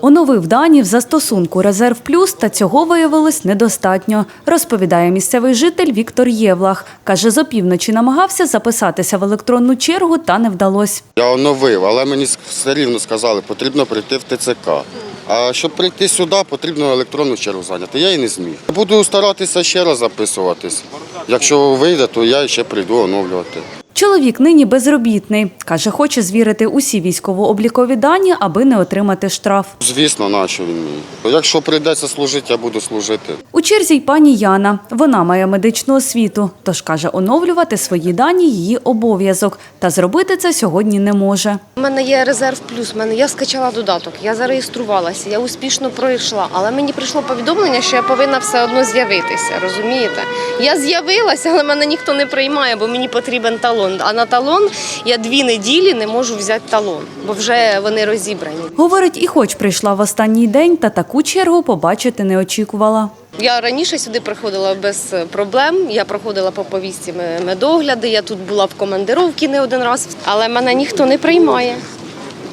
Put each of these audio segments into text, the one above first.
Оновив дані в застосунку Резерв Плюс, та цього виявилось недостатньо, розповідає місцевий житель Віктор Євлах. Каже, з опівночі намагався записатися в електронну чергу, та не вдалося. Я оновив, але мені все рівно сказали, потрібно прийти в ТЦК. А щоб прийти сюди, потрібно електронну чергу зайняти. Я і не зміг. Буду старатися ще раз записуватись. Якщо вийде, то я ще прийду оновлювати. Чоловік нині безробітний. Каже, хоче звірити усі військово-облікові дані, аби не отримати штраф. Звісно, нащо він мені. Якщо прийдеться служити, я буду служити. У черзі й пані Яна. Вона має медичну освіту, тож каже, оновлювати свої дані її обов'язок. Та зробити це сьогодні не може. У мене є резерв плюс. Мене я скачала додаток, я зареєструвалася, я успішно пройшла. Але мені прийшло повідомлення, що я повинна все одно з'явитися. Розумієте? Я з'явилася, але мене ніхто не приймає, бо мені потрібен талон. А на талон я дві неділі не можу взяти талон, бо вже вони розібрані. Говорить, і хоч прийшла в останній день, та таку чергу побачити не очікувала. Я раніше сюди приходила без проблем. Я проходила по повістці ме- медогляди. Я тут була в командировці не один раз, але мене ніхто не приймає.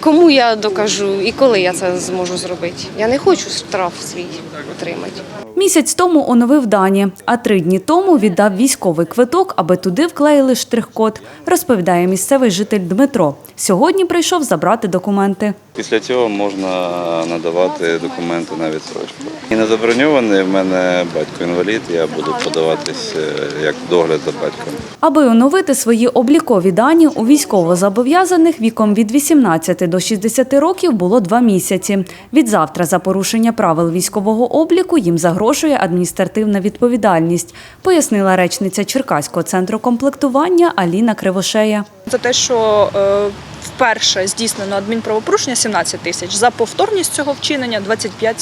Кому я докажу і коли я це зможу зробити? Я не хочу штраф свій отримати. Місяць тому оновив дані, а три дні тому віддав військовий квиток, аби туди вклеїли штрих-код, розповідає місцевий житель Дмитро. Сьогодні прийшов забрати документи. Після цього можна надавати документи на відсрочку. І не заброньований в мене батько інвалід. Я буду подаватись е, як догляд за батьком. Аби оновити свої облікові дані, у військовозобов'язаних віком від 18 до 60 років було два місяці. Від завтра за порушення правил військового обліку їм загрожує адміністративна відповідальність, пояснила речниця Черкаського центру комплектування Аліна Кривошея. За те, що е, вперше здійснено адмінправопорушення 17 тисяч, за повторність цього вчинення 25,5.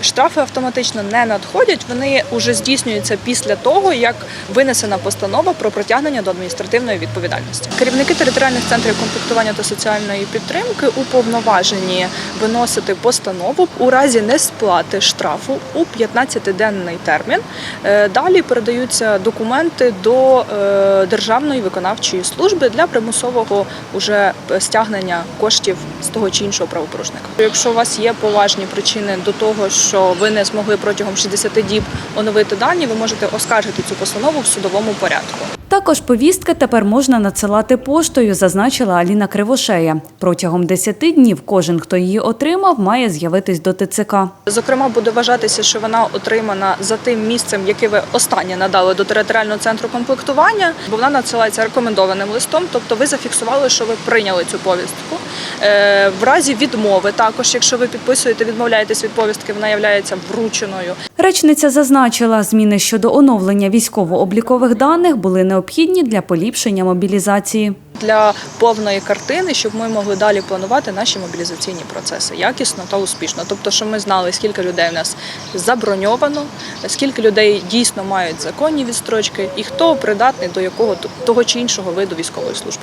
Штрафи автоматично не надходять, вони вже здійснюються після того, як винесена постанова про притягнення до адміністративної відповідальності. Керівники територіальних центрів комплектування та соціальної підтримки уповноважені виносити постанову у разі несплати штрафу у 15-денний термін. Е, Далі передаються документи до е, Державної виконавчої служби для примусового уже стягнення коштів з того чи іншого правопорушника. Якщо у вас є поважні причини до того, що ви не змогли протягом 60 діб оновити дані, ви можете оскаржити цю постанову в судовому порядку. Також повістки тепер можна надсилати поштою, зазначила Аліна Кривошея. Протягом 10 днів кожен, хто її отримав, має з'явитись до ТЦК. Зокрема, буде вважатися, що вона отримана за тим місцем, яке ви останнє надали до територіального центру комплектування, бо вона надсилається рекомендованим листом. Тобто, ви зафіксували, що ви прийняли цю повістку. Е, В разі відмови, також, якщо ви підписуєте, відмовляєтесь від повістки, вона є врученою. Речниця зазначила, зміни щодо оновлення військово-облікових даних були необхідні для поліпшення мобілізації. Для повної картини, щоб ми могли далі планувати наші мобілізаційні процеси якісно та успішно. Тобто, щоб ми знали, скільки людей у нас заброньовано, скільки людей дійсно мають законні відстрочки, і хто придатний до якого того чи іншого виду військової служби.